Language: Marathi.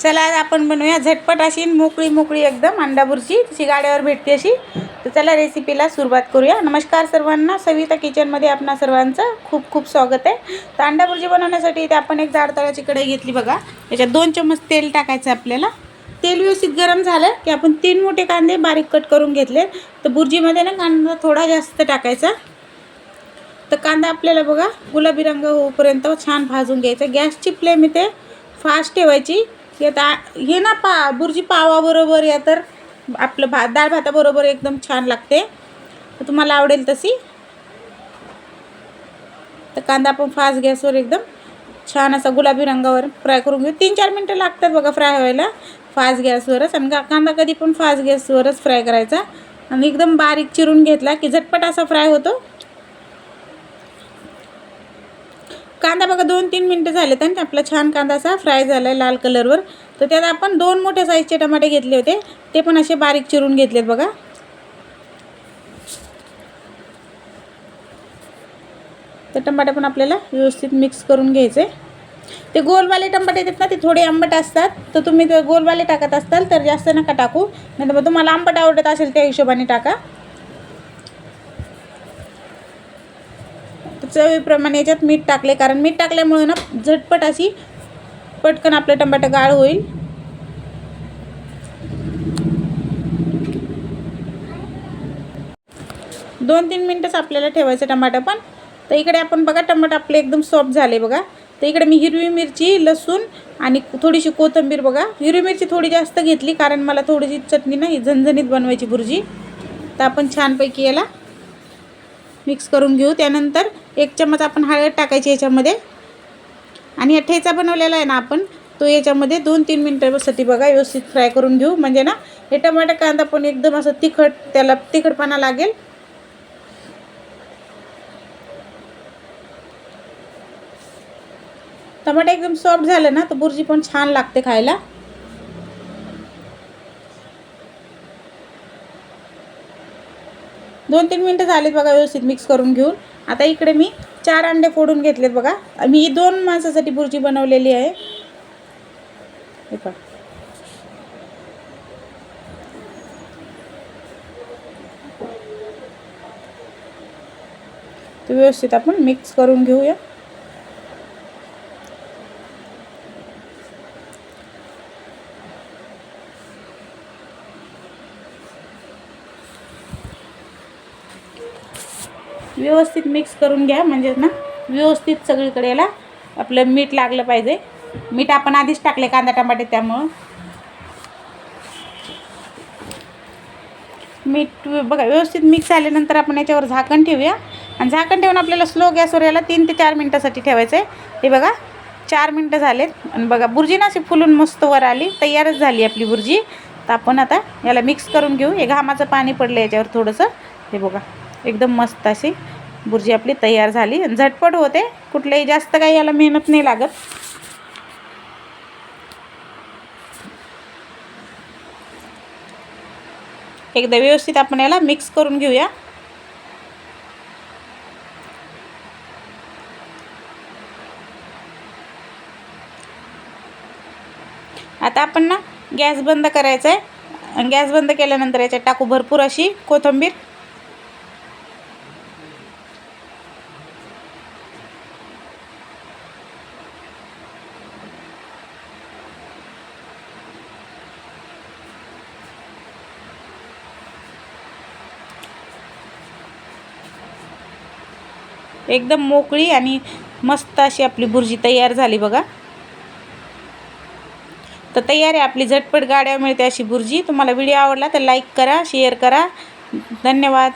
चला आज आपण बनवूया. झटपट अशी मोकळी मोकळी एकदम अंडाभुरजी तशी गाड्यावर भेटते अशी. तर चला रेसिपीला सुरुवात करूया. नमस्कार सर्वांना. सविता किचनमध्ये आपणा सर्वांचं खूप खूप स्वागत आहे. तर अंडाभुर्जी बनवण्यासाठी इथे आपण एक जाड तळाची कढई घेतली बघा. त्याच्यात दोन चम्मच तेल टाकायचं आपल्याला. तेल व्यवस्थित गरम झालं की आपण तीन मोठे कांदे बारीक कट करून घेतले. तर बुर्जीमध्ये ना कांदा थोडा जास्त टाकायचा. तर कांदा आपल्याला बघा गुलाबी रंग होईपर्यंत छान भाजून घ्यायचा. गॅसची फ्लेम इथे फास्ट ठेवायची. की आता हे ना पा बुर्जी पावाबरोबर या तर आपलं भात डाळ भाताबरोबर एकदम छान लागते. तुम्हाला आवडेल तशी. तर कांदा आपण फास्ट गॅसवर एकदम छान असा गुलाबी रंगावर फ्राय करून घेऊ. तीन चार मिनटं लागतात बघा फ्राय व्हायला. फास्ट गॅसवरच आणि कांदा कधी पण फास्ट गॅसवरच फ्राय करायचा. आणि एकदम बारीक चिरून घेतला की झटपट असा फ्राय होतो. कांदा बघा दोन तीन मिनटं झालेत आणि आपला छान कांदा असा फ्राय झाला आहे लाल कलरवर तर त्यात आपण दोन मोठ्या साईजचे टमाटे घेतले होते. ते पण असे बारीक चिरून घेतलेत बघा. ते टमाटे पण आपल्याला व्यवस्थित मिक्स करून घ्यायचे. ते गोलवाले टमाटे येतात ना ते थोडे आंबट असतात. तर तुम्ही ते गोलवाले टाकत असताल तर जास्त नका टाकू. नाही तर मग तुम्हाला आंबट आवडत असेल त्या हिशोबाने टाका. चवीप्रमाणे याच्यात मीठ टाकले. कारण मीठ टाकल्यामुळे ना झटपट अशी पटकन आपलं टमाटर गाळ होईल. दोन तीन मिनटंच आपल्याला ठेवायचं टमाटर पण. तर इकडे आपण बघा टमाटर आपले एकदम सॉफ्ट झाले बघा. तर इकडे मी हिरवी मिरची लसूण आणि थोडीशी कोथिंबीर बघा. हिरवी मिरची थोडी जास्त घेतली कारण मला थोडीशी चटणी नाही झणझणीत बनवायची भुर्जी. तर आपण छानपैकी याला मिक्स करून घेऊ. त्यानंतर एक चम्मच आपण हळद टाकायची याच्यामध्ये. आणि हा ठेचा बनवलेला आहे ना आपण तो याच्यामध्ये दोन तीन मिनटासाठी बघा व्यवस्थित फ्राय करून घेऊ. म्हणजे ना हे टमाटे कांदा पण एकदम असं तिखट त्याला तिखटपणा लागेल. टमाटे एकदम सॉफ्ट झालं ना तर बुर्जी पण छान लागते खायला. दोन तीन मिनटं झालेत बघा व्यवस्थित मिक्स करून घेऊन. आता इकडे मी चार अंडे फोडून घेतलेत बघा. मी ही दोन माणसासाठी बुर्जी बनवलेली आहे. हे पहा. व्यवस्थित आपण मिक्स करून घेऊया. व्यवस्थित मिक्स करून घ्या. म्हणजे ना व्यवस्थित सगळीकडे याला आपलं मीठ लागलं पाहिजे. मीठ आपण आधीच टाकले कांदा टमाटे त्यामुळं. मीठ बघा व्यवस्थित मिक्स झाल्यानंतर आपण याच्यावर झाकण ठेवूया. आणि झाकण ठेवून आपल्याला स्लो गॅसवर याला तीन ते चार मिनटासाठी ठेवायचं आहे हे बघा चार मिनटं झालेत. आणि बघा बुर्जी ना अशी फुलून मस्त वर आली. तयारच झाली आपली बुर्जी. तर आपण आता याला मिक्स करून घेऊ. हे घामाचं पाणी पडलं याच्यावर थोडंसं. हे बघा. एकदम मस्त अशी बुर्जी आपली तयार झाली. आणि झटपट होते. कुठल्याही जास्त काही याला मेहनत नाही लागत. एकदा व्यवस्थित आपण याला मिक्स करून घेऊया. आता आपण ना गॅस बंद करायचा आहे गॅस बंद केल्यानंतर याच्यात टाकू भरपूर अशी कोथिंबीर. एकदम मोकळी आणि मस्त अशी आपली भुर्जी तयार झाली बघा. तर तयार आहे आपली झटपट गाड्या मिळते अशी भुर्जी तुम्हाला व्हिडिओ आवडला तर लाईक करा शेअर करा. धन्यवाद.